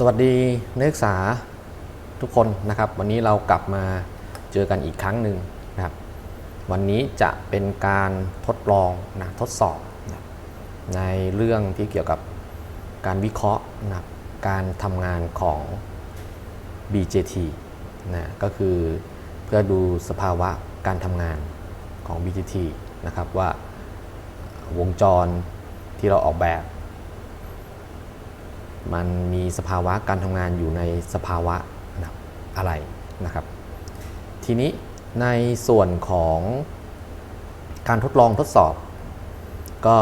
สวัสดีนักศึกษาทุกคนนะครับ วันนี้เรากลับมาเจอกันอีกครั้งหนึ่งนะครับ วันนี้จะเป็นการทดลองนะทดสอบนะในเรื่องที่เกี่ยวกับการวิเคราะห์นะการทำงานของ BJT นะก็คือเพื่อดูสภาวะการทำงานของ BJT นะครับว่าวงจรที่เราออกแบบ มันมีสภาวะการทำงานอยู่ในสภาวะนะอะไรนะครับ ทีนี้ในส่วนของการทดลองทดสอบ ก็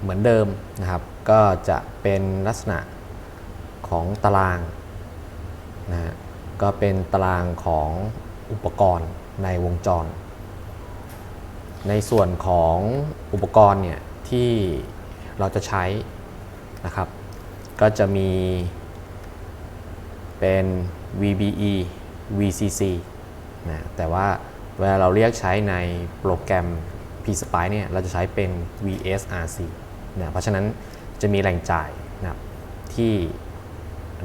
เหมือนเดิมนะครับ ก็จะเป็นลักษณะของตารางนะฮะก็เป็นตารางของอุปกรณ์ในวงจร ในส่วนของอุปกรณ์เนี่ยที่เราจะใช้นะครับ ก็จะมีเป็น VBE VCC นะแต่ว่าเวลาเราเรียกใช้ในโปรแกรม PSpice เนี่ยเราจะใช้เป็น VSRC นะเพราะฉะนั้นจะมีแหล่งจ่ายนะที่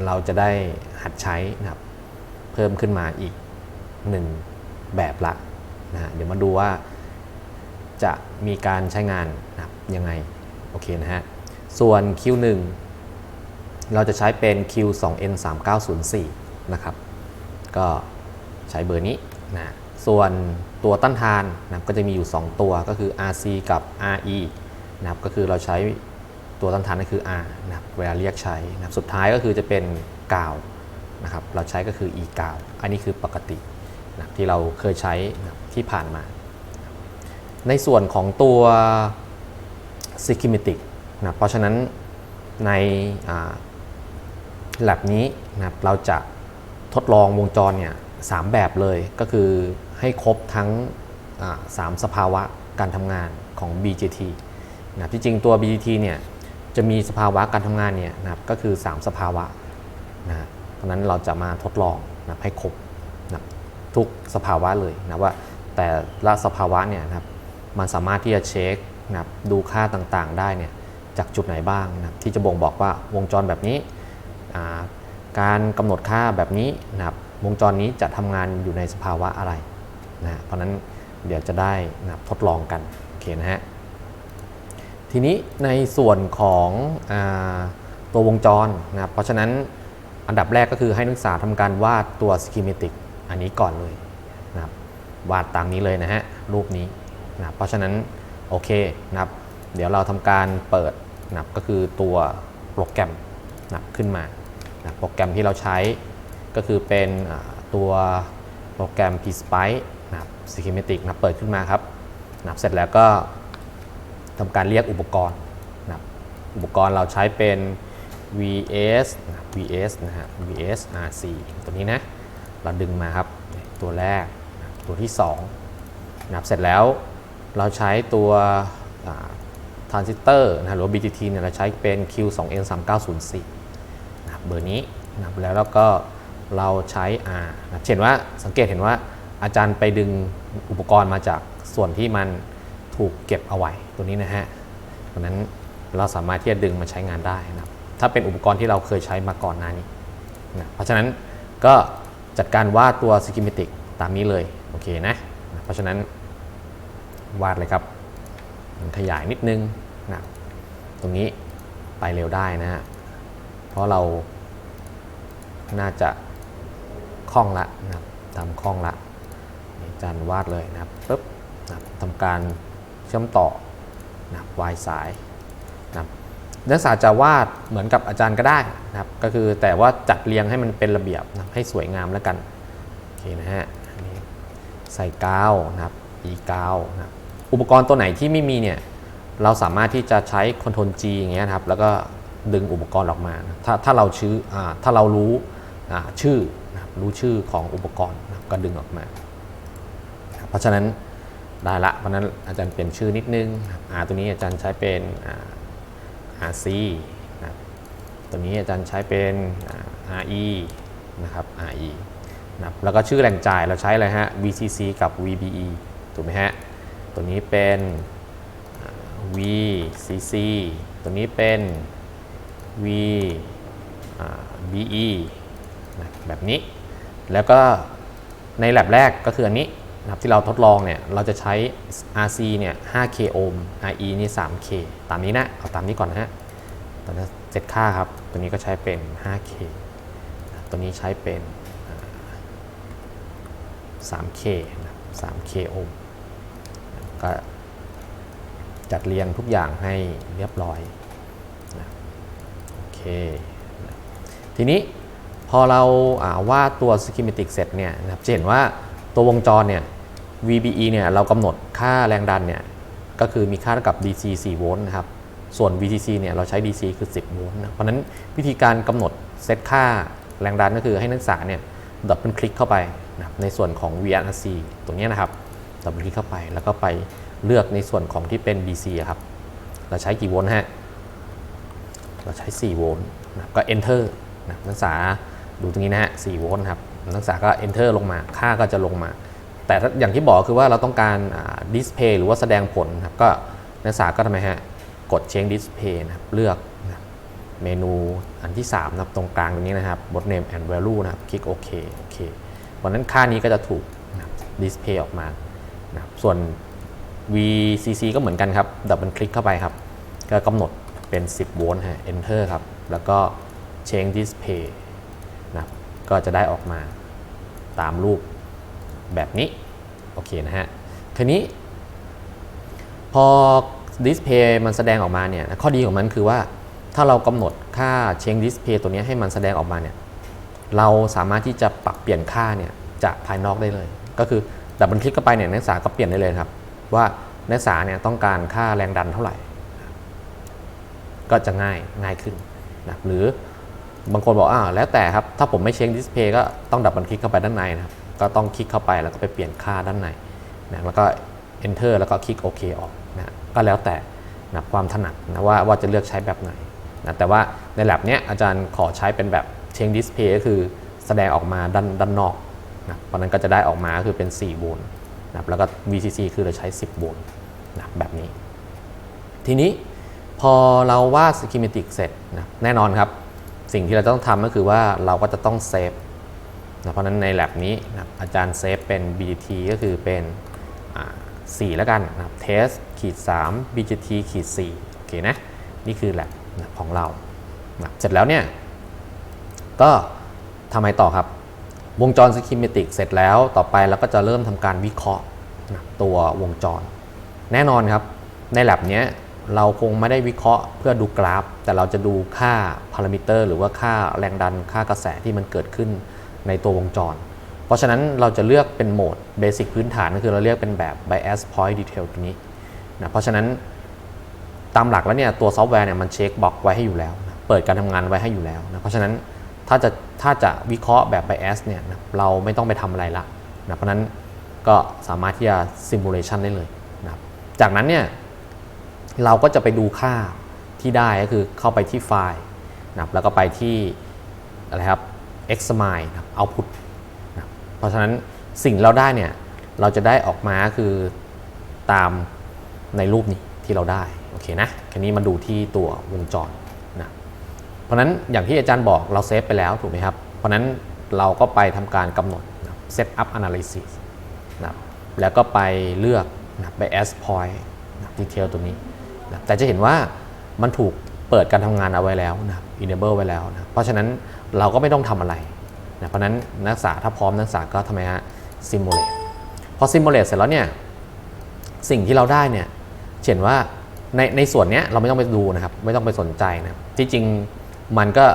เราจะได้หัดใช้นะครับเพิ่มขึ้นมาอีก 1 แบบละนะเดี๋ยวมาดูว่าจะมีการใช้งานนะยังไง โอเคนะฮะ ส่วน Q1 เราจะใช้เป็น Q2N3904 นะครับก็ใช้เบอร์นี้นะส่วนตัวต้านทานนะก็จะมีอยู่ 2 ตัวก็คือ RC กับ RE นะครับก็คือเราใช้ตัวต้านทานก็คือ R นะครับเวลาเรียกใช้นะครับสุดท้ายก็คือจะเป็นกาวนะครับเราใช้ก็คือ E กาวอันนี้คือปกตินะที่เราเคยใช้นะที่ผ่านมา ในส่วนของตัว s c h e m a t i c นะเพราะฉะนั้นใน แ a b นี้นะครับเราจะทดลองวงจรเนี่ยสามแบบเลยก็คือให้ครบทั้งสามสภาวะการทำงานของ BJT นะที่จริงตัว BJT เนี่ยจะมีสภาวะการทำงานเนี่ยนะครับก็คือ 3 สภาวะนะเพราะนั้นเราจะมาทดลองนะให้ครบนะทุกสภาวะเลยนะว่าแต่ละสภาวะเนี่ยนะครับมันสามารถที่จะเช็คนะดูค่าต่างๆ ได้เนี่ยจากจุดไหนบ้างนะที่จะบ่งบอกว่าวงจรแบบนี้ การกำหนดค่าแบบนี้นะครับวงจรนี้จะทำงานอยู่ในสภาวะอะไรนะเพราะนั้นเดี๋ยวจะได้นะทดลองกันโอเคนะฮะทีนี้ในส่วนของอตัววงจรนะเพราะฉะนั้นอันดับแรกก็คือให้นักศึกษาทำการวาดตัว schematic อันนี้ก่อนเลยนะครับวาดตามนี้เลยนะฮะรูปนี้นะเพราะฉะนั้นโอเคนะครับเดี๋ยวเราทำการเปิดนะก็คือตัวโปรแกรมนะขึ้นมา นะโปรแกรมที่เราใช้ก็คือเป็นตัวโปรแกรม PSpice นะครับ schematic นับเปิดขึ้นมาครับนับเสร็จแล้วก็ทำการเรียกอุปกรณ์นะอุปกรณ์เราใช้เป็น VS นะครับ VS นะฮะ VS RC ตัวนี้นะ เราดึงมาครับ ตัวแรกนะตัวที่2นะครับเสร็จแล้วเราใช้ตัวทรานซิสเตอร์นะหรือว่า BGT เนี่ยเราใช้เป็น Q2N3904 นะครับ เบอร์นี้นะครับแล้วแล้วก็เราใช้ R นะเห็นว่าสังเกตเห็นว่าอาจารย์ไปดึงอุปกรณ์มาจากส่วนที่มันถูกเก็บเอาไว้ตัวนี้นะฮะเพราะนั้นเราสามารถที่จะดึงมาใช้งานได้นะครับถ้าเป็นอุปกรณ์ที่เราเคยใช้มาก่อนหน้านี้นะเพราะฉะนั้นก็จัดการวาดตัว schematic ตามนี้เลยโอเคนะนะเพราะฉะนั้นวาดเลยครับ ขยายนิดนึงนะตรงนี้ไปเร็วได้นะฮะเพราะเรา น่าจะคล่องละนะครับทำคล่องละอาจารย์วาดเลยนะครับปึ๊บนะบทำการเชื่อมต่อนะวายสายนะครับนักศึกษาจะวาดเหมือนกับอาจารย์ก็ได้นะครับ ก็คือแต่ว่าจัดเรียงให้มันเป็นระเบียบนะให้สวยงามแล้วกันโอเคนะฮะใส่กาวนะครับอีกาวนะครับอุปกรณ์ตัวไหนที่ไม่มีเนี่ยเราสามารถที่จะใช้ Ctrl G อย่างเงี้ยนะครับแล้วก็ดึงอุปกรณ์ออกมา ถ้าถ้าเราชื่ออถ้าเรารู้ ชื่อนะครับรู้ชื่อของอุปกรณ์นะครับก็ดึงออกมา เพราะฉะนั้นได้ละ เพราะฉะนั้นอาจารย์เปลี่ยนชื่อนิดนึงอ่าตัวนี้อาจารย์ใช้เป็นอ่า RC นะตัวนี้อาจารย์ใช้เป็นอ่า RE นะครับ RE นะครับแล้วก็ชื่อแหล่งจ่ายเราใช้อะไรฮะ VCC กับ VBE ถูกไหมฮะ ตัวนี้เป็น VCC ตัวนี้เป็น vbe แบบนี้ แล้วก็ใน lab แรกก็คืออันนี้นะครับที่เราทดลองเนี่ยเราจะใช้ RC เนี่ย 5K โอห์ม RE นี่ 3K ตามนี้นะ เอาตามนี้ก่อนนะฮะตอนนี้เจ็ดค่าครับ ตัวนี้ก็ใช้เป็น 5K ตัวนี้ใช้เป็น 3K นะ 3K โอห์มก็จัดเรียงทุกอย่างให้เรียบร้อยนะโอเค ทีนี้ อเราาวาดตัว schematic เสร็จเนี่ยนะครับจะเห็นว่าตัววงจรเนี่ย VBE เนี่ยเรากำหนดค่าแรงดันเนี่ยก็คือมีค่าเท่ากับ DC 4 โวลต์นะครับส่วน VCC เนี่ยเราใช้ DC คือ 10 โวลต์นะเพราะนั้นวิธีการกำหนดเซตค่าแรงดันก็คือให้นักศึกษาเนี่ยดับเบิลคลิกเข้าไปนะครับในส่วนของ VRC ตรงนี้นะครับดับเบิลคลิกเข้าไปแล้วก็ไปเลือกในส่วนของที่เป็น DC ครับเราใช้กี่โวลต์ฮะเราใช้ 4 โวลต์นะครับก็ enter นะนักศึกษา ดูตรงนี้นะฮะ4โวลต์ครับนักศึกษาก็ enter ลงมาค่าก็จะลงมา แต่อย่างที่บอกคือว่าเราต้องการดิสเพย์หรือว่าแสดงผลครับก็นักศึกษาก็ทำไมฮะกด change display นะครับเลือกนะครับเมนูอันที่3นะครับตรงกลางตรงนี้นะครับ bot name and value นะครับคลิกโอเคโอเควันนั้นค่านี้ก็จะถูกนะครับ display ออกมานะครับส่วน VCC ก็เหมือนกันครับ ดับเบิลคลิกเข้าไปครับ ก็กำหนดเป็น 10 โวลต์ฮะ enter ครับ แล้วก็ change display ก็จะได้ออกมาตามรูปแบบนี้ โอเคนะฮะ ทีนี้ พอ display มันแสดงออกมาเนี่ย ข้อดีของมันคือว่าถ้าเรากำหนดค่า change display ตัวนี้ให้มันแสดงออกมาเนี่ย เราสามารถที่จะปรับเปลี่ยนค่าเนี่ยจากภายนอกได้เลย ก็คือดับเบิลคลิกเข้าไปเนี่ยนักศึกษาก็เปลี่ยนได้เลยครับ ว่านักศึกษาเนี่ยต้องการค่าแรงดันเท่าไหร่ ก็จะง่ายง่ายขึ้นนะหรือ บางคนบอกอ่าแล้วแต่ครับ ถ้าผมไม่เช็คดิสเพย์ก็ต้องดับบิลคลิกเข้าไปด้านในนะครับ ก็ต้องคลิกเข้าไปแล้วก็ไปเปลี่ยนค่าด้านในนะแล้วก็ enter แล้วก็คลิกโอเคออกนะก็แล้วแต่นะความถนัดนะว่าว่าจะเลือกใช้แบบไหนนะแต่ว่าใน lab เนี้ยอาจารย์ขอใช้เป็นแบบเช็คดิสเพย์ก็คือแสดงออกมาด้านด้านนอกนะเพราะนั้นก็จะได้ออกมาคือเป็น 4 โวลต์นะแล้วก็ VCC คือเราใช้ 10 โวลต์นะแบบนี้ ทีนี้พอเราวาด schematic เสร็จนะแน่นอนครับ สิ่งที่เราต้องทำก็คือว่าเราก็จะต้องเซฟนะเพราะฉะนั้นใน lab นี้นะอาจารย์เซฟเป็น BGT ก็คือเป็นอ่า4แล้วกันนะครับ test ขีด3 BGT ขีด4โอเคนะนี่คือ lab นะของเรานะเสร็จแล้วเนี่ย ก็ทำไมต่อครับ วงจร schematic เสร็จแล้วต่อไปเราก็จะเริ่มทำการวิเคราะห์นะตัววงจร แน่นอนครับใน lab เนี้ย เราคงไม่ได้วิเคราะห์เพื่อดูกราฟ แต่เราจะดูค่าพารามิเตอร์หรือว่าค่าแรงดันค่ากระแสที่มันเกิดขึ้นในตัววงจร เพราะฉะนั้นเราจะเลือกเป็นโหมดเบสิกพื้นฐานก็คือเราเรียกเป็นแบบ bias point detail ตัวนี้นะเพราะฉะนั้นตามหลักแล้วเนี่ยตัวซอฟต์แวร์เนี่ยมันเช็คบล็อกไว้ให้อยู่แล้วนะเปิดการทำงานไว้ให้อยู่แล้วนะเพราะฉะนั้นถ้าจะถ้าจะวิเคราะห์แบบ bias เนี่ยนะเราไม่ต้องไปทำอะไรละนะเพราะฉะนั้นก็สามารถที่จะ simulation ได้เลยนะจากนั้นเนี่ย เราก็จะไปดูค่าที่ได้ก็คือเข้าไปที่ไฟล์นะครับแล้วก็ไปที่อะไรครับ xmine นะครับ output นะเพราะฉะนั้นสิ่งเราได้เนี่ยเราจะได้ออกมาคือตามในรูปนี้ที่เราได้โอเคนะทีนี้มาดูที่ตัววงจรนะเพราะฉะนั้นอย่างที่อาจารย์บอกเราเซฟไปแล้วถูกไหมครับ เพราะฉะนั้นเราก็ไปทำการกำหนดนะครับ set up analysis นะแล้วก็ไปเลือกนะ bias point นะ detail ตัวนี้ แต่จะเห็นว่ามันถูกเปิดการทำงานเอาไว้แล้วนะ enable ไว้แล้วนะเพราะฉะนั้นเราก็ไม่ต้องทำอะไรนะเพราะนั้นนักศึกษาถ้าพร้อมนักศึกษาก็ทำไมฮะ simulate พอ simulate เสร็จแล้วเนี่ยสิ่งที่เราได้เนี่ยเห็นว่าในในส่วนเนี้ยเราไม่ต้องไปดูนะครับ ไม่ต้องไปสนใจนะที่จริงมันก็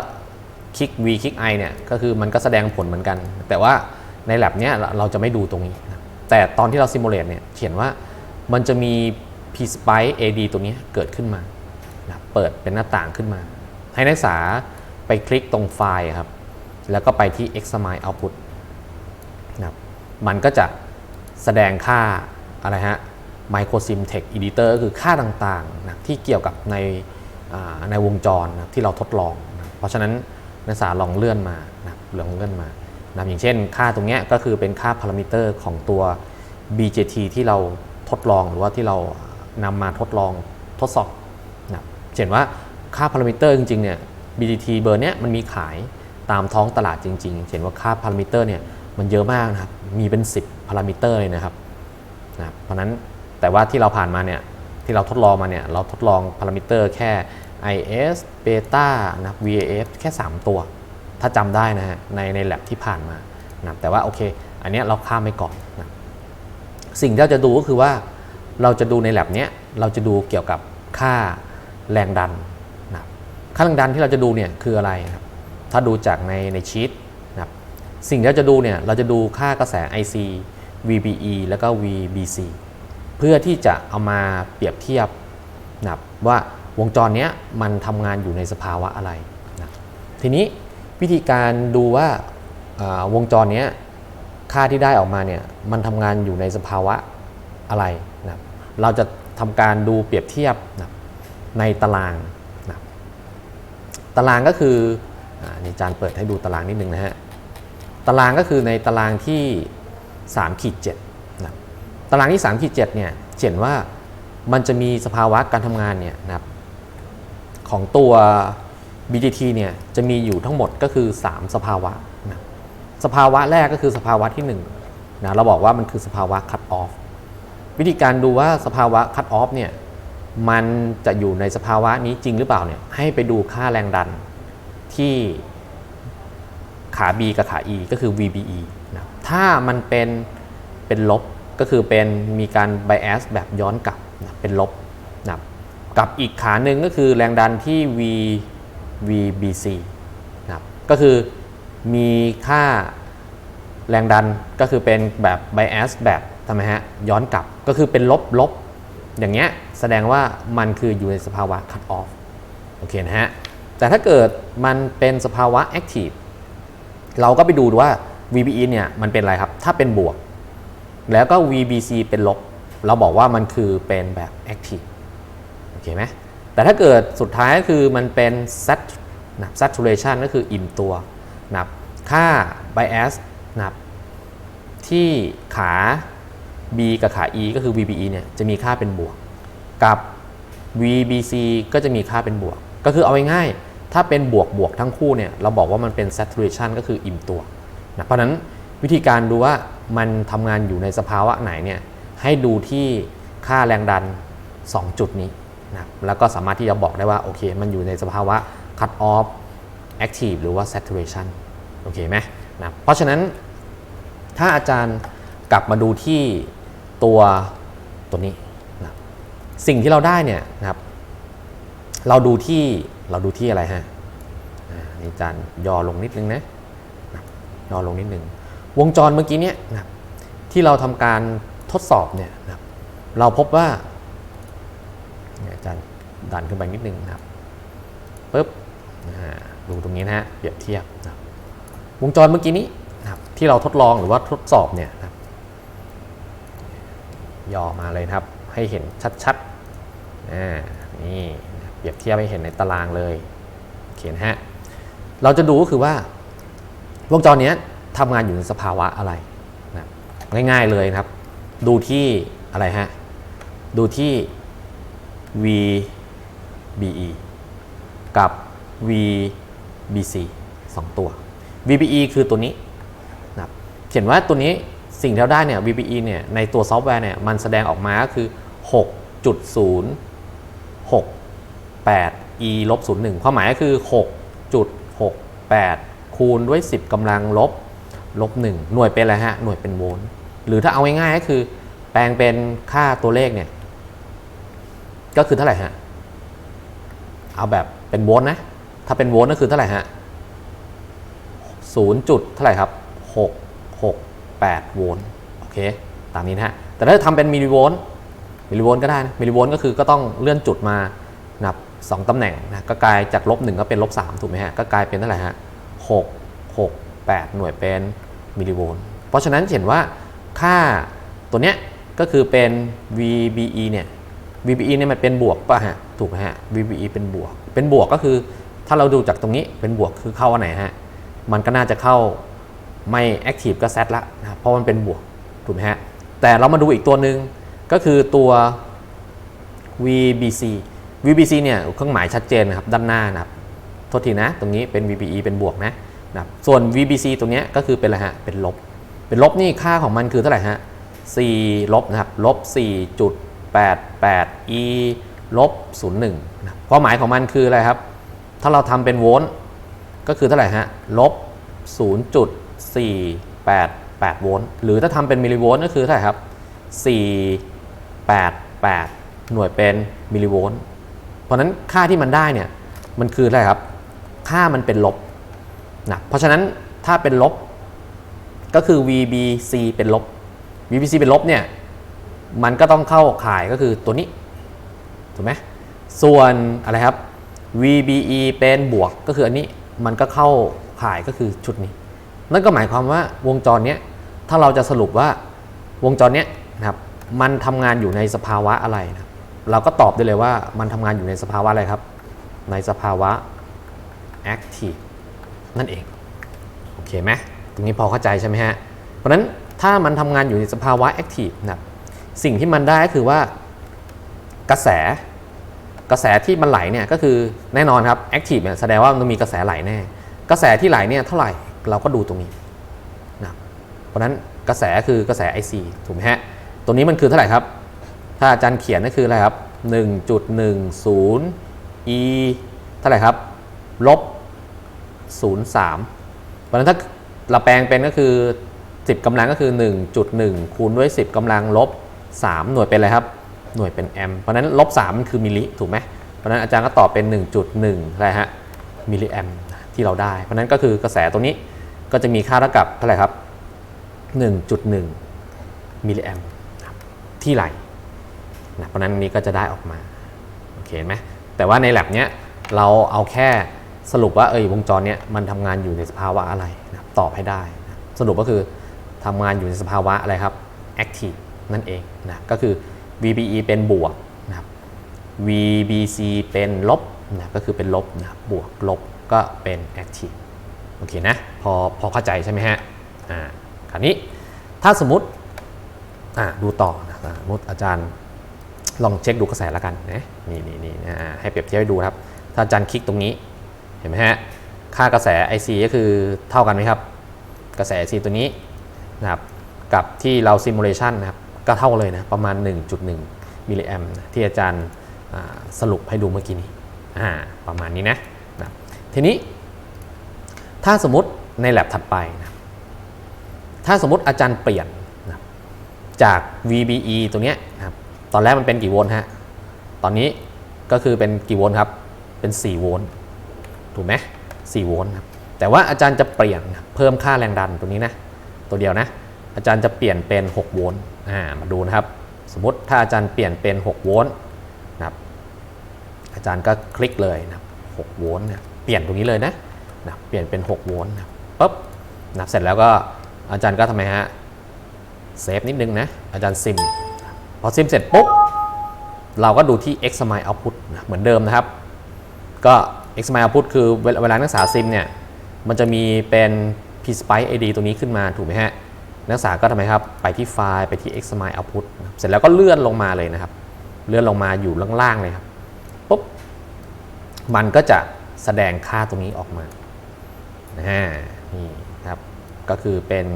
คลิก V คลิก I เนี่ยก็คือมันก็แสดงผลเหมือนกัน แต่ว่าใน lab เนี้ยเราจะไม่ดูตรงนี้ แต่ตอนที่เรา simulate เนี่ยเขียนว่ามันจะมี p spice ad ตัวนี้เกิดขึ้นมานะเปิดเป็นหน้าต่างขึ้นมา ให้นักศึกษาไปคลิกตรงไฟล์ครับ แล้วก็ไปที่ XMI output นะครับมันก็จะแสดงค่าอะไรฮะ microsim text editor ก็คือค่าต่างๆนะที่เกี่ยวกับในในวงจรนะที่เราทดลองนะเพราะฉะนั้นนักศึกษาลองเลื่อนมานะลองเลื่อนมานะอย่างเช่น ค่าตรงนี้ก็คือเป็นค่าพารามิเตอร์ของตัว BJT ที่เราทดลองหรือว่าที่เรา นำมาทดลองทดสอบนะเห็นว่าค่าพารามิเตอร์จริงๆเนี่ย BJT เบอร์เนี้ยมันมีขายตามท้องตลาดจริง ๆ เห็นว่าค่าพารามิเตอร์เนี่ยมันเยอะมากนะครับ มีเป็น 10พารามิเตอร์เลยนะครับนะครับเพราะนั้นแต่ว่าที่เราผ่านมาเนี่ยที่เราทดลองมาเนี่ยเราทดลองพารามิเตอร์แค่ IS เบต้านะ VAF แค่ 3 ตัว ถ้าจำได้นะฮะในใน lab ที่ผ่านมานะแต่ว่าโอเค อันเนี้ยเราข้ามไปก่อนนะสิ่งที่เราจะดูก็คือว่า เราจะดูในแ lab เนี้ยเราจะดูเกี่ยวกับค่าแรงดันนะค่าแรงดันที่เราจะดูเนี่ยคืออะไรครับถ้าดูจากในในชีตนะครับสิ่งที่เราจะดูเนี่ยเราจะดูค่ากระแส IC VBE แล้วก็ VBC เพื่อที่จะเอามาเปรียบเทียบนะครับว่าวงจรเนี้ยมันทำงานอยู่ในสภาวะอะไรนะทีนี้วิธีการดูว่าาวงจรเนี้ยค่าที่ได้ออกมาเนี่ยมันทำงานอยู่ในสภาวะอะไร เราจะทำการดูเปรียบเทียบนะในตารางนะตารางก็คืออานี่จารย์เปิดให้ดูตารางนิดนึงนะฮะ ตารางก็คือในตารางที่3ขีด7นะตารางที่3ขีด7เนี่ยเขียนว่ามันจะมีสภาวะการทำงานเนี่ยนะครับของตัว BGT เนี่ยจะมีอยู่ทั้งหมดก็คือ 3 สภาวะนะสภาวะแรกก็คือสภาวะที่1นะเราบอกว่ามันคือสภาวะ cut off วิธีการดูว่าสภาวะ cut off เนี่ยมันจะอยู่ในสภาวะนี้จริงหรือเปล่าเนี่ยให้ไปดูค่าแรงดันที่ขา B กับขา E ก็คือ VBE นะถ้ามันเป็นเป็นลบก็คือเป็นมีการ bias แบบย้อนกลับนะเป็นลบนะกับอีกขาหนึ่งก็คือแรงดันที่ V VBC นะก็คือมีค่าแรงดันก็คือเป็นแบบ bias แบบ ทำไมฮะย้อนกลับก็คือเป็นลบลบอย่างเงี้ยแสดงว่ามันคืออยู่ในสภาวะ cut off โอเคนะฮะแต่ถ้าเกิดมันเป็นสภาวะ active เราก็ไปดูว่า VBE เนี่ยมันเป็นอะไรครับ ถ้าเป็นบวก แล้วก็ VBC เป็นลบ เราบอกว่ามันคือเป็นแบบ active โอเคไหมแต่ถ้าเกิดสุดท้ายก็คือมันเป็น sat นะ saturation ก็คืออิ่มตัวนะครับค่า bias นับที่ขา B กับขา E ก็คือ VBE เนี่ยจะมีค่าเป็นบวก กับ VBC ก็จะมีค่าเป็นบวก ก็คือเอาง่ายๆถ้าเป็นบวกบวกทั้งคู่เนี่ยเราบอกว่ามันเป็น saturation ก็คืออิ่มตัวนะเพราะนั้นวิธีการดูว่ามันทำงานอยู่ในสภาวะไหนเนี่ยให้ดูที่ค่าแรงดัน 2 จุดนี้นะแล้วก็สามารถที่จะบอกได้ว่าโอเค มันอยู่ในสภาวะ cut off active หรือว่า saturation โอเคไหมนะเพราะฉะนั้นถ้าอาจารย์กลับมาดูที่ ตัวตัวนี้นะสิ่งที่เราได้เนี่ยนะครับ เราดูที่เราดูที่อะไรฮะอานี่จารย์ย่อลงนิดนึงนะย่อลงนิดนึง วงจรเมื่อกี้เนี่ยนะที่เราทำการทดสอบเนี่ยนะเราพบว่าอาจารย์ดันขึ้นไปนิดนึงนะครับปุ๊บดูตรงนี้นะฮะเปรียบเทียบนะวงจรเมื่อกี้นี้นะครับที่เราทดลองหรือว่าทดสอบเนี่ย ย่อมาเลยครับ ให้เห็นชัดๆนี่เปรียบเทียบให้เห็นในตารางเลยโอเคนฮะเราจะดูก็คือว่าวงจรนี้ทำงานอยู่ในสภาวะอะไรนะง่ายๆเลยครับ ดูที่อะไรฮะดูที่ VBE กับ VBC 2 ตัว VBE คือตัวนี้นะเขียนว่าตัวนี้ สิ่งที่เราได้เนี่ย VBE เนี่ยในตัวซอฟต์แวร์เนี่ยมันแสดงออกมาก็คือ 6.068 e ลบ01ความหมายก็คือ 6.68 คูณด้วย 10กำลังลบลบ1หน่วยเป็นอะไรฮะ หน่วยเป็นโวลต์หรือถ้าเอาง่ายๆก็คือ แปลงเป็นค่าตัวเลขเนี่ย ก็คือเท่าไหร่ฮะ เอาแบบเป็นโวลต์นะ ถ้าเป็นโวลต์ก็คือเท่าไหร่ฮะ0จุดเท่าไหร่ครับ6 8 โวลต์โอเคตามนี้นะฮะแต่ถ้าทำเป็นมิลลิโวลต์มิลลิโวลต์ก็ได้นะมิลลิโวลต์ก็คือก็ต้องเลื่อนจุดมานับสองตำแหน่งนะก็กลายจากลบหนึ่งก็เป็นลบสามถูกไหมฮะก็กลายเป็นเท่าไหร่ฮะหกหกแปดหน่วยเป็นมิลลิโวลต์เพราะฉะนั้นเห็นว่าค่าตัวเนี้ยก็คือเป็น VBE เนี่ย VBE เนี่ยมันเป็นบวกป่ะฮะถูกไหมฮะ VBE เป็นบวก เป็นบวกก็คือถ้าเราดูจากตรงนี้เป็นบวกคือเข้าอันไหนฮะมันก็น่าจะเข้า ไม่ active ก็ set ละนะครับเพราะมันเป็นบวกถูกไหมฮะแต่เรามาดูอีกตัวหนึ่งก็คือตัว VBC VBC เนี่ยเครื่องหมายชัดเจนนะครับด้านหน้านะครับโทษทีนะ ตรงนี้เป็น VBE เป็นบวกนะนะครับส่วน VBC ตัวเนี้ก็คือเป็นอะไรฮะเป็นลบ เป็นลบนี่ค่าของมันคือเท่าไหร่ฮะ4ลบนะครับลบ4.88 e ลบ01นะครับความหมายของมันคืออะไรครับ ถ้าเราทำเป็นโวลต์ก็คือเท่าไหร่ฮะลบ 4 8 8 โวลต์ หรือถ้าทำเป็นมิลลิโวลต์ก็คือเท่าไหร่ครับ 488 หน่วยเป็นมิลลิโวลต์ เพราะฉะนั้นค่าที่มันได้เนี่ย มันคืออะไรครับ ค่ามันเป็นลบนะเพราะฉะนั้นถ้าเป็นลบก็คือ VBC เป็นลบ VBC เป็นลบเนี่ย มันก็ต้องเข้าข่ายก็คือตัวนี้ ถูกไหม ส่วนอะไรครับ VBE เป็นบวกก็คืออันนี้ มันก็เข้าข่ายก็คือชุดนี้ นั่นก็หมายความว่าวงจรเนี้ยถ้าเราจะสรุปว่าวงจรเนี้ยนะครับมันทำงานอยู่ในสภาวะอะไรนะเราก็ตอบได้เลยว่ามันทำงานอยู่ในสภาวะอะไรครับ ในสภาวะ active นั่นเองโอเคไหมตรงนี้พอเข้าใจใช่ไหมฮะเพราะฉะนั้นถ้ามันทำงานอยู่ในสภาวะ active นะครับสิ่งที่มันได้ก็คือว่ากระแสกระแสที่มันไหลเนี่ยก็คือแน่นอนครับ active เนี่ยแสดงว่ามันมีกระแสไหลแน่ กระแสที่ไหลเนี่ยเท่าไหร่ เราก็ดูตรงนี้นะเพราะนั้นกระแสคือกระแส IC ถูกไหมฮะ ตัวนี้มันคือเท่าไหร่ครับ ถ้าอาจารย์เขียนก็คืออะไรครับ 1.10 e เท่าไหร่ครับ ลบ 03 เพราะนั้นถ้าเราแปลงเป็นก็คือ 10กำลังก็คือ 1.1 คูณด้วย 10กำลังลบ 3 หน่วยเป็นอะไรครับ หน่วยเป็นแอมป์เพราะนั้นลบ3มันคือมิลลิถูกไหมเพราะนั้นอาจารย์ก็ตอบเป็น 1.1อะไรฮะมิลลิแอมป์ที่เราได้ เพราะฉะนั้นก็คือกระแสตัวนี้ ก็จะมีค่าเท่ากับเท่าไหร่ครับ 1.1 มิลลิแอมที่ไหลนะเพราะนั้นนี้ก็จะได้ออกมาโอเคไหมแต่ว่าในแ a บเนี้ยเราเอาแค่สรุปว่าเออวงจรเนี้ยมันทำงานอยู่ในสภาวะอะไรนะตอบให้ได้นะสรุปก็คือทำงานอยู่ในสภาวะอะไรครับ active นั่นเองนะก็คือ VBE เป็นบวกนะครับ VBC เป็นลบนะก็คือเป็นลบนะครับบวกลบก็เป็น active โอเคนะพอพอเข้าใจใช่ไหมฮะอ่าคราวนี้ถ้าสมมติอ่าดูต่อนะสมมติอาจารย์ลองเช็คดูกระแสแล้วกันนะนี่นี่นี่นะให้เปรียบเทียบให้ดูครับ ถ้าอาจารย์คลิกตรงนี้เห็นไหมฮะค่ากระแส IC ก็คือเท่ากันไหมครับ กระแส IC ตัวนี้นะครับกับที่เราซิมูเลชันนะครับก็เท่าเลยนะประมาณ 1.1 มิลลิแอมที่อาจารย์สรุปให้ดูเมื่อกี้นี้ประมาณนี้นะนะทีนี้ ถ้าสมมติในแลบถัดไปนะถ้าสมมติอาจารย์เปลี่ยนนะจาก VBE ตัวเนี้ยนะครับตอนแรกมันเป็นกี่โวลต์ฮะ ตอนนี้ก็คือเป็นกี่โวลต์ครับ เป็น 4 โวลต์ ถูกไหม4โวลต์ครับ แต่ว่าอาจารย์จะเปลี่ยนเพิ่มค่าแรงดันตัวนี้นะ ตัวเดียวนะ อาจารย์จะเปลี่ยนเป็น 6 โวลต์ อ่า มาดูนะครับ สมมติถ้าอาจารย์เปลี่ยนเป็น 6 โวลต์นะครับ อาจารย์ก็คลิกเลยนะ6โวลต์เนี่ย เปลี่ยนตรงนี้เลยนะ นะเปลี่ยนเป็น 6 โวลต์นะปุ๊บนะเสร็จแล้วก็อาจารย์ก็ทำไมฮะเซฟนิดนึงนะ อาจารย์ซิม พอซิมเสร็จปุ๊บ เราก็ดูที่ xmi output นะเหมือนเดิมนะครับ ก็ xmi output คือเวลานักศึกษาซิมเนี่ย มันจะมีเป็น pspice id ตัวนี้ขึ้นมาถูกไหมฮะ นักศึกษาก็ทำไมครับ ไปที่ไฟล์ไปที่ xmi output นะเสร็จแล้วก็เลื่อนลงมาเลยนะครับ เลื่อนลงมาอยู่ล่างๆเลยครับ ปุ๊บ มันก็จะแสดงค่าตรงนี้ออกมา นะนี่ครับ ก็คือเป็น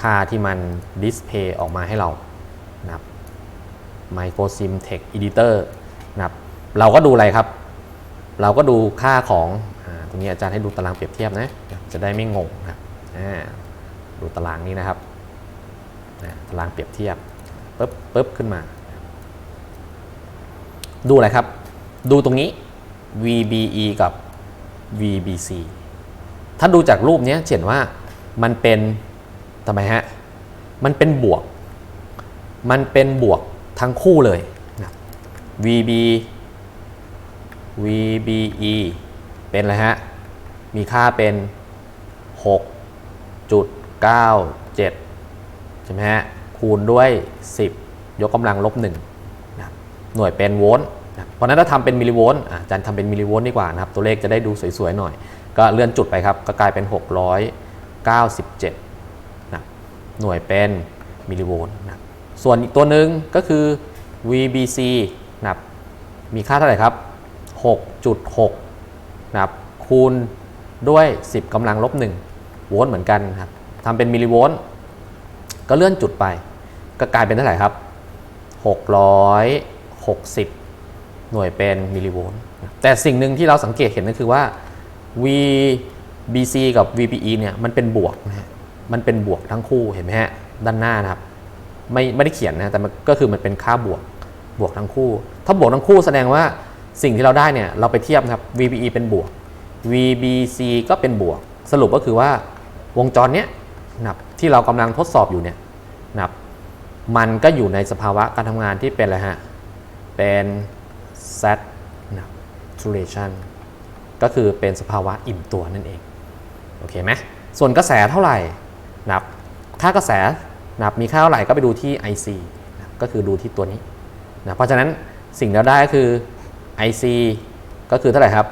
ค่าที่มันดิสเพย์ออกมาให้เรานะครับ MicroSim Text Editor นะครับ เราก็ดูอะไรครับ เราก็ดูค่าของอตรงนี้อาจารย์ให้ดูตารางเปรียบเทียบนะ จะได้ไม่งงนะครับดูตารางนี้นะครับ ตารางเปรียบเทียบปึ๊บปึ๊บขึ้นมา ดูอะไรครับ ดูตรงนี้ VBE กับ VBC ถ้าดูจากรูปนี้เห็นว่ามันเป็นทำไมฮะ มันเป็นบวก มันเป็นบวกทั้งคู่เลยนะ VB VBE เป็นอะไรฮะ มีค่าเป็น 6.97 ใช่ไหมฮะ คูณด้วย 10 ยกกำลังลบ1นะหน่วยเป็นโวลต์นะเพราะนั้นถ้าทำเป็นมิลลิโวลต์อะอาจารย์ทำเป็นมิลลิโวลต์ดีกว่านะครับ ตัวเลขจะได้ดูสวยๆหน่อย ก็เลื่อนจุดไปครับ ก็กลายเป็น 697นะหน่วยเป็นมิลลิโวลต์นะส่วนอีกตัวหนึ่งก็คือ VBC นะครับมีค่าเท่าไหร่ครับ 6.6นะครับคูณด้วย 10กำลังลบ1โวลต์เหมือนกันครับทำเป็นมิลลิโวลต์ก็เลื่อนจุดไป ก็กลายเป็นเท่าไหร่ครับ 660 หน่วยเป็นมิลลิโวลต์แต่สิ่งหนึ่งที่เราสังเกตเห็นก็คือว่า VBC กับ VBE เนี่ยมันเป็นบวกนะฮะมันเป็นบวกทั้งคู่เห็นไหมฮะด้านหน้านะครับไม่ไม่ได้เขียนนะแต่มันก็คือมันเป็นค่าบวกบวกทั้งคู่ ถ้าบวกทั้งคู่แสดงว่าสิ่งที่เราได้เนี่ยเราไปเทียบครับ VBE เป็นบวก VBC ก็เป็นบวก สรุปก็คือว่าวงจรเนี้ยนะครับที่เรากำลังทดสอบอยู่เนี่ยนะครับมันก็อยู่ในสภาวะการทำงานที่เป็นอะไรฮะเป็น saturation ก็คือเป็นสภาวะอิ่มตัวนั่นเองโอเคไหมส่วนกระแสเท่าไหร่นับค่ากระแสนับมีค่าเท่าไหร่ก็ไปดูที่ IC นะก็คือดูที่ตัวนี้นะเพราะฉะนั้นสิ่งที่เราได้ก็คือ IC ก็คือเท่าไหร่ครับ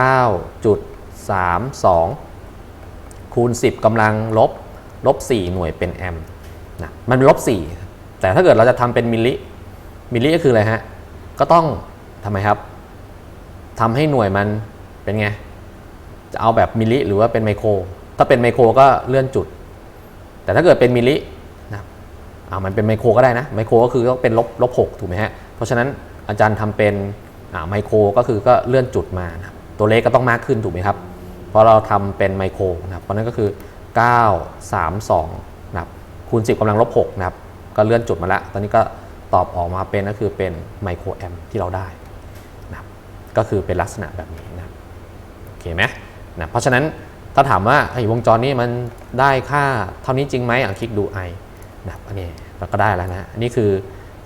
9.32 คูณ 10กำลังลบลบ 4 หน่วยเป็นแอมป์นะมันเป็นลบ 4 แต่ถ้าเกิดเราจะทำเป็นมิลลิ มิลลิก็คืออะไรฮะ ก็ต้องทำไมครับทำให้หน่วยมัน เป็นไง จะเอาแบบมิลลิหรือว่าเป็นไมโคร ถ้าเป็นไมโครก็เลื่อนจุด แต่ถ้าเกิดเป็นมิลลินะครับอ่ามันเป็นไมโครก็ได้นะ ไมโครก็คือต้องเป็นลบลบหกถูกไหมฮะ เพราะฉะนั้นอาจารย์ทำเป็นอ่าไมโครก็คือก็เลื่อนจุดมานะตัวเลขก็ต้องมากขึ้นถูกไหมครับ เพราะเราทำเป็นไมโครนะครับ เพราะนั้นก็คือ 932นะครับคูณ 10กำลังลบ6นะครับ ก็เลื่อนจุดมาแล้วตอนนี้ก็ตอบออกมาเป็นก็คือเป็นไมโครแอมที่เราได้นะครับ ก็คือเป็นลักษณะแบบนี้นะครับ เคไหมนะเพราะฉะนั้นถ้าถามว่าไอ้วงจรนี้มันได้ค่าเท่านี้จริงไหมอะคลิกดู I นะครับอันนี้เราก็ได้แล้วนะอันนี้คือ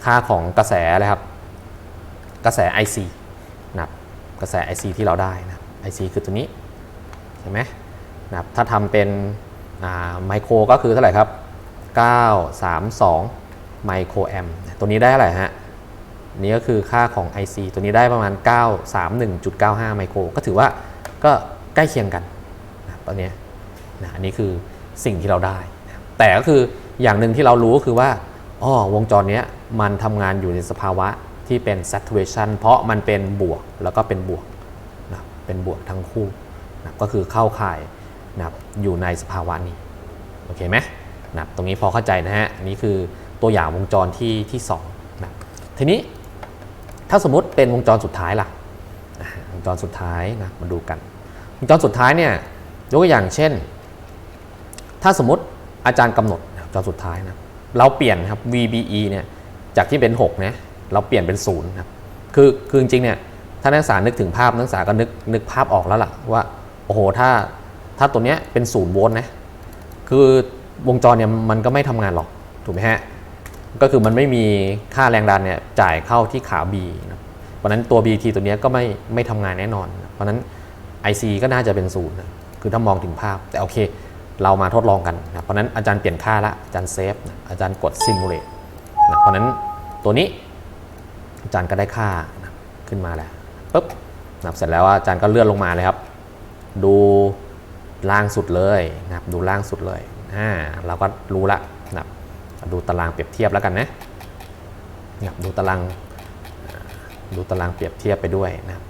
ค่าของกระแสเลยครับ กระแส IC นะครับกระแส IC ที่เราได้นะ IC คือตัวนี้ใช่ไหมนับถ้าทำเป็นไมโครก็คือเท่าไหร่ครับ 932 ไมโครแอม ตัวนี้ได้เท่าไหร่ฮะ นี่ก็คือค่าของ IC ตัวนี้ได้ประมาณ 931.95 ไมโคร ก็ถือว่าก็ใกล้เคียงกันนะตอนนี้นะอันนี้คือสิ่งที่เราได้นะแต่ก็คืออย่างหนึ่งที่เรารู้ก็คือว่าอ๋อวงจรนี้มันทำงานอยู่ในสภาวะที่เป็น saturation เพราะมันเป็นบวกแล้วก็เป็นบวกนะเป็นบวกทั้งคู่นะก็คือเข้าข่ายนะอยู่ในสภาวะนี้ โอเคไหมนะตรงนี้พอเข้าใจนะฮะ อันนี้คือตัวอย่างวงจรที่ที่สองนะทีนี้ ถ้าสมมติเป็นวงจรสุดท้ายล่ะวงจรสุดท้ายนะมาดูกัน วงจรสุดท้ายเนี่ยยกตัวอย่างเช่น ถ้าสมมติอาจารย์กำหนดวงจรสุดท้ายนะเราเปลี่ยนครับ VBE เนี่ยจากที่เป็น6นะเราเปลี่ยนเป็น0ครับคือคือจริงๆเนี่ยถ้านักศึกษานึกถึงภาพนักศึกษาก็นึกนึกภาพออกแล้วล่ะว่าโอ้โหถ้าถ้าตัวเนี้ยเป็น0โวลต์นะคือวงจรเนี่ยมันก็ไม่ทำงานหรอกถูกไหมฮะ ก็คือมันไม่มีค่าแรงดันเนี่ยจ่ายเข้าที่ขา B นะเพราะนั้นตัว BT ตัวนี้ก็ไม่ไม่ทำงานแน่นอนนะเพราะนั้น IC ก็น่าจะเป็นศูนย์นะคือถ้ามองถึงภาพ แต่โอเค เรามาทดลองกันนะเพราะนั้นอาจารย์เปลี่ยนค่าละอาจารย์เซฟนะอาจารย์กด simulate นะเพราะนั้นตัวนี้อาจารย์ก็ได้ค่านะขึ้นมาแล้วปุ๊บนะเสร็จแล้วอาจารย์ก็เลื่อนลงมาเลยครับ ดูล่างสุดเลยนะครับดูล่างสุดเลยอ่าเราก็รู้ละ ดูตารางเปรียบเทียบแล้วกันนะนะครับดูตารางดูตารางเปรียบเทียบไปด้วยนะครับ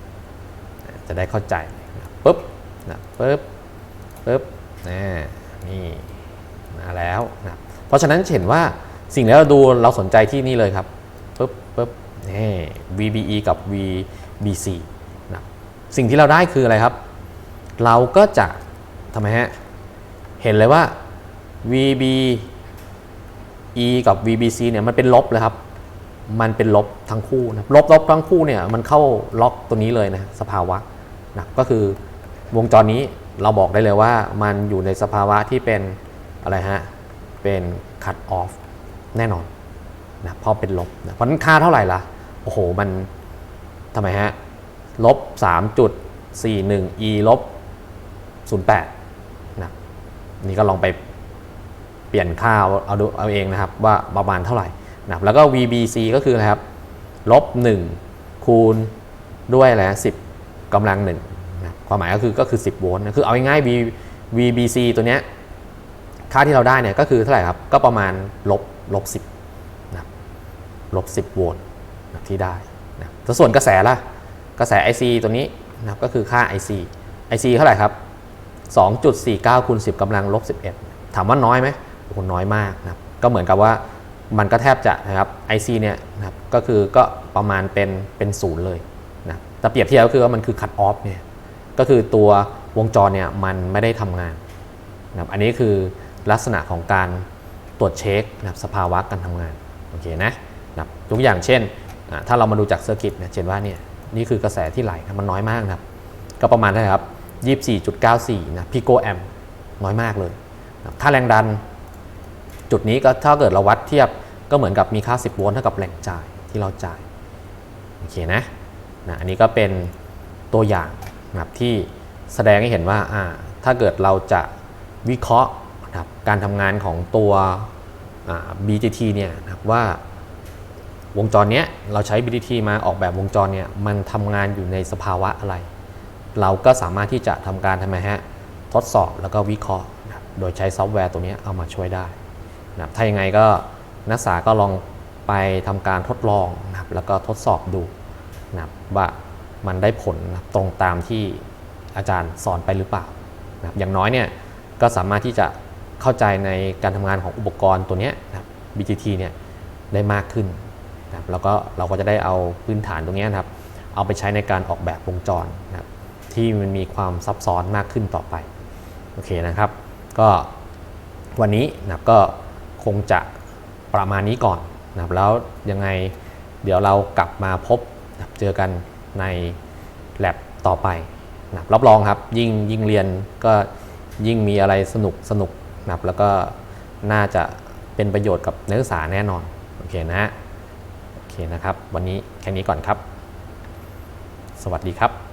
จะได้เข้าใจนะปุ๊บนะปุ๊บปุ๊บอ่านี่มาแล้วนะเพราะฉะนั้นเห็นว่าสิ่งที่เราดูเราสนใจที่นี่เลยครับปุ๊บปุ๊บนี่ VBE กับ VBC นะสิ่งที่เราได้คืออะไรครับ เราก็จะทำไมฮะ เห็นเลยว่า VB E กับ VBC เนี่ยมันเป็นลบเลยครับ มันเป็นลบทั้งคู่นะลบลบทั้งคู่เนี่ยมันเข้าล็อกตัวนี้เลยนะสภาวะนะก็คือวงจรนี้เราบอกได้เลยว่ามันอยู่ในสภาวะที่เป็นอะไรฮะ เป็น cut off แน่นอนนะเพราะเป็นลบนะเพราะนั้นค่าเท่าไหร่ล่ะ โอ้โห มันทำไมฮะ ลบ 3.41 e ลบ 08นะนี่ก็ลองไป ปลี่ยนค่าเอาเอาเอาเองนะครับว่าประมาณเท่าไหร่นะครับแล้วก็ VBC ก็คืออะไรครับลบ1คูณด้วยอะไรนะ10กำลัง1นะความหมายก็คือก็คือ 10 โวลต์นะคือเอาง่ายๆ V VBC ตัวเนี้ยค่าที่เราได้เนี่ยก็คือเท่าไหร่ครับก็ประมาณลบลบ10นะครับลบ10โวลต์นะที่ได้นะส่วนกระแสล่ะกระแส IC ตัวนี้นะครับก็คือค่า IC IC เท่าไหร่ครับ2.49คูณ10กำลังลบ11 ถามว่าน้อยไหม โอ้น้อยมากนะครับก็เหมือนกับว่ามันก็แทบจะนะครับ IC เนี่ยนะครับก็คือก็ประมาณเป็นเป็นศูนย์เลยนะแต่เปรียบเทียบก็คือว่ามันคือคั t ออฟเนี่ยก็คือตัววงจรเนี่ยมันไม่ได้ทำงานนะครับอันนี้คือลักษณะของการตรวจเช็คนะครับสภาวะการทำงานโอเคนะนะครับยกอย่างเช่น ถ้าเรามาดูจากเซอร์กิตเนี่ยเห็นว่าเนี่ยนี่คือกระแสที่ไหลนะมันน้อยมากนะครับก็ประมาณเท่าไหร่ครับ 24.94นะพิโกแอมน้อยมากเลยนะถ้าแรงดัน จุดนี้ก็ถ้าเกิดเราวัดเทียบก็เหมือนกับมีค่า 10 โวลต์เท่ากับแรงจ่ายที่เราจ่ายโอเคนะนะอันนี้ก็เป็นตัวอย่างนะครับที่แสดงให้เห็นว่าอ่าถ้าเกิดเราจะวิเคราะห์นะครับการทำงานของตัว BGT เนี่ยนะครับว่าวงจรเนี้ยเราใช้ BGT มาออกแบบวงจรเนี่ยมันทำงานอยู่ในสภาวะอะไร เราก็สามารถที่จะทำการทำไมฮะทดสอบแล้วก็วิเคราะห์ โดยใช้ซอฟต์แวร์ตัวนี้เอามาช่วยได้ นะครับถ้ายังไงก็นักศึกษาก็ลองไปทำการทดลองนะครับแล้วก็ทดสอบดูนะครับว่ามันได้ผลนะครับตรงตามที่อาจารย์สอนไปหรือเปล่านะครับอย่างน้อยเนี่ยก็สามารถที่จะเข้าใจในการทำงานของอุปกรณ์ตัวเนี้ยนะครับ BGT เนี่ยได้มากขึ้นนะครับแล้วก็เราก็จะได้เอาพื้นฐานตรงนี้นะครับ เอาไปใช้ในการออกแบบวงจรนะครับที่มันมีความซับซ้อนมากขึ้นต่อไป โอเคนะครับ ก็วันนี้นะก็ คงจะประมาณนี้ก่อนนะครับแล้วยังไงเดี๋ยวเรากลับมาพบนะเจอกันในแลบต่อไปนะครับรับรองครับยิ่งยิ่งเรียนก็ยิ่งมีอะไรสนุกสนุกนะครับแล้วก็น่าจะเป็นประโยชน์กับนักศึกษาแน่นอนโอเคนะฮะโอเคนะครับ วันนี้แค่นี้ก่อนครับ สวัสดีครับ